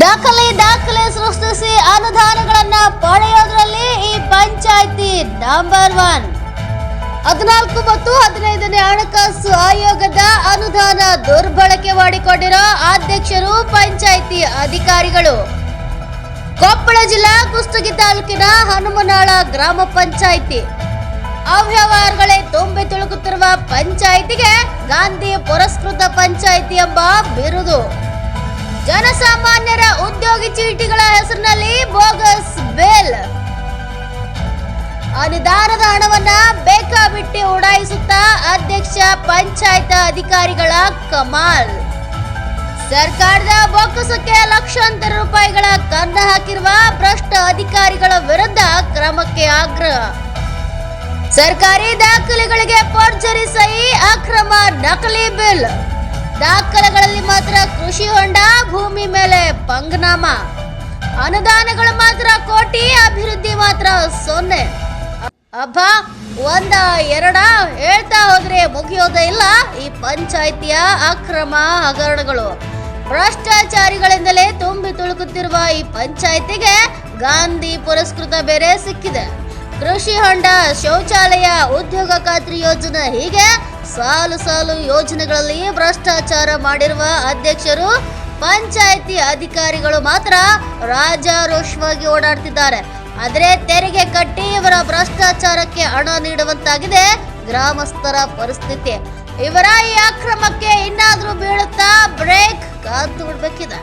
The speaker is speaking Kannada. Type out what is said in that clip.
ದಾಖಲೆ ದಾಖಲೆ ಸೃಷ್ಟಿಸಿ ಅನುದಾನಗಳನ್ನ ಪಡೆಯೋದ್ರಲ್ಲಿ ಈ ಪಂಚಾಯಿತಿ ನಂಬರ್ ಒನ್. ಹದಿನಾಲ್ಕು ಮತ್ತು ಹದಿನೈದನೇ ಹಣಕಾಸು ಆಯೋಗದ ಅನುದಾನ ದುರ್ಬಳಕೆ ಮಾಡಿಕೊಂಡಿರೋ ಅಧ್ಯಕ್ಷರು ಪಂಚಾಯಿತಿ ಅಧಿಕಾರಿಗಳು. ಕೊಪ್ಪಳ ಜಿಲ್ಲಾ ಕುಷ್ಟಗಿ ತಾಲೂಕಿನ ಹನುಮನಾಳ ಗ್ರಾಮ ಪಂಚಾಯಿತಿ. ಅವ್ಯವಹಾರಗಳೇ ತುಂಬಿ ತುಳುಕುತ್ತಿರುವ ಪಂಚಾಯಿತಿಗೆ ಗಾಂಧಿ ಪುರಸ್ಕೃತ ಪಂಚಾಯಿತಿ ಎಂಬ ಬಿರುದು. ಜನಸಾಮಾನ್ಯರ ಉದ್ಯೋಗಿ ಚೀಟಿಗಳ ಹೆಸರಿನಲ್ಲಿ ಬೋಗಸ್ ಬೇಲ್. ಅನುದಾನದ ಹಣವನ್ನ ಬೇಕಾಬಿಟ್ಟಿ ಉಡಾಯಿಸುತ್ತಾ ಅಧ್ಯಕ್ಷ, ಪಂಚಾಯತ್ ಅಧಿಕಾರಿಗಳ ಕಮಾಲ್. ಸರ್ಕಾರದ ಬೊಕ್ಕಸಕ್ಕೆ ಲಕ್ಷಾಂತರ ರೂಪಾಯಿಗಳ ಕಂದ ಹಾಕಿರುವ ಭ್ರಷ್ಟ ಅಧಿಕಾರಿಗಳ ವಿರುದ್ಧ ಕ್ರಮಕ್ಕೆ ಆಗ್ರಹ. ಸರ್ಕಾರಿ ದಾಖಲೆಗಳಿಗೆ ಫೋರ್ಜರಿ ಸಹಿ, ಅಕ್ರಮ ನಕಲಿ ಬಿಲ್. ದಾಖಲೆಗಳಲ್ಲಿ ಮಾತ್ರ ಕೃಷಿ ಹೊಂಡ, ಭೂಮಿ ಮೇಲೆ ಪಂಗನಾಮ. ಅನುದಾನಗಳು ಮಾತ್ರ ಕೋಟಿ, ಅಭಿವೃದ್ಧಿ ಮಾತ್ರ ಸೊನ್ನೆ. ಅಬ್ಬ, ಒಂದ, ಎರಡ ಹೇಳ್ತಾ ಹೋದ್ರೆ ಮುಗಿಯೋದೇ ಇಲ್ಲ ಈ ಪಂಚಾಯಿತಿಯ ಅಕ್ರಮ ಹಗರಣಗಳು. ಭ್ರಷ್ಟಾಚಾರಿಗಳಿಂದಲೇ ತುಂಬಿ ತುಳುಕುತ್ತಿರುವ ಈ ಪಂಚಾಯಿತಿಗೆ ಗಾಂಧಿ ಪುರಸ್ಕೃತ ಬೇರೆ ಸಿಕ್ಕಿದೆ. ಕೃಷಿ ಹೊಂಡ ಶೌಚಾಲಯ, ಉದ್ಯೋಗ ಖಾತ್ರಿ ಯೋಜನೆ ಹೀಗೆ ಸಾಲು ಸಾಲು ಯೋಜನೆಗಳಲ್ಲಿ ಭ್ರಷ್ಟಾಚಾರ ಮಾಡಿರುವ ಅಧ್ಯಕ್ಷರು, ಪಂಚಾಯಿತಿ ಅಧಿಕಾರಿಗಳು ಮಾತ್ರ ರಾಜಾರೋಷವಾಗಿ ಓಡಾಡ್ತಿದ್ದಾರೆ. ಆದರೆ ತೆರಿಗೆ ಕಟ್ಟಿ ಇವರ ಭ್ರಷ್ಟಾಚಾರಕ್ಕೆ ಹಣ ನೀಡುವಂತಾಗಿದೆ ಗ್ರಾಮಸ್ಥರ ಪರಿಸ್ಥಿತಿ. ಇವರ ಈ ಅಕ್ರಮಕ್ಕೆ ಇನ್ನಾದ್ರೂ ಬೀಳುತ್ತಾ ಬ್ರೇಕ್ ಕಾದು ಬಿಡ್ಬೇಕಿದೆ.